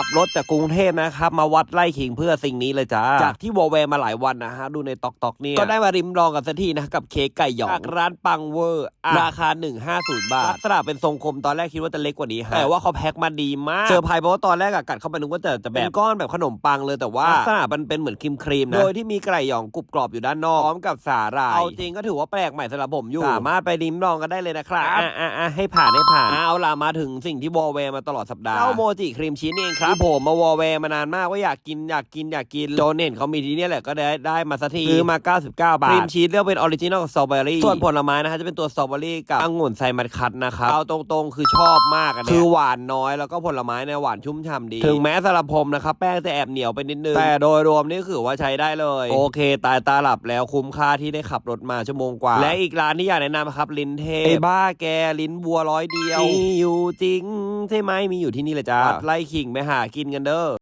ขับรถจากกรุงเทพนะครับ มาวัดไล่ขิงเพื่อสิ่งนี้เลยจ้า จากที่วอลแวร์มาหลายวันนะฮะ ดูในตอกตอกเนี่ยก็ได้มาริมลองกันสักทีนะ กับเค้กไก่หยองจากร้านปังเวอร์อะราคา 150 บาทลักษณะเป็นทรงคมตอนแรกคิดว่าจะเล็กกว่านี้ฮะแต่ว่าเขาแพ็คมาดีมากเซอร์ไพรส์เพราะว่าตอนแรกอะกัดเข้าไปนึกว่าจะจะแบบเป็นก้อนแบบขนมปังเลยแต่ว่าลักษณะมันเป็นเหมือนครีมครีมนะโดยที่มีไก่หยองกรุบกรอบอยู่ด้านนอกพร้อมกับสาหร่ายเอาจริงก็ถือว่าแปลกใหม่สำหรับผมอยู่สามารถไปริมลองกันได้เลยนะครับอะอะอะให้ผ่านให้ผ่านเอาล่ะมาถึงสิ่งที่วอลแวร์มาตลอดสัปดาห์เจ้าโมจิครีมชีสนี่เองครับคือผมมาวอลแวร์มานานมากว่าอยากกินอยากกินอยากกินโจนเห็นเขามีที่เนี่ยแหละก็ได้ได้มาสักทีซื้อมา 99 บาทครีมชีสเลือกเป็นออริจินอลสตรอเบอรี่ส่วนผลไม้นะฮะจะเป็นตัวสตรอเบอรี่กับองุ่นไซมัดคัตนะครับเอาตรงๆคือชอบมากอันเนี้ยคือหวานน้อยแล้วก็ผลไม้เนี่ยหวานชุ่มฉ่ำดี ถึงแม้สำหรับผมนะครับแป้งจะแอบเหนียวไปนิดนึงแต่โดยรวมนี่คือว่าใช้ได้เลย โอเค ตายตาหลับแล้วคุ้มค่าที่ได้ขับรถมาชั่วโมงกว่า และอีกร้านที่อยากแนะนำครับลิ้นเทพไอ้บ้าแกลิ้นบัวร้อยเดียวมีอยู่จริงใช่ไหมมีอยู่ที่นี่เลยจ้าวัดไล่ขิงไปหากินกันเด้อ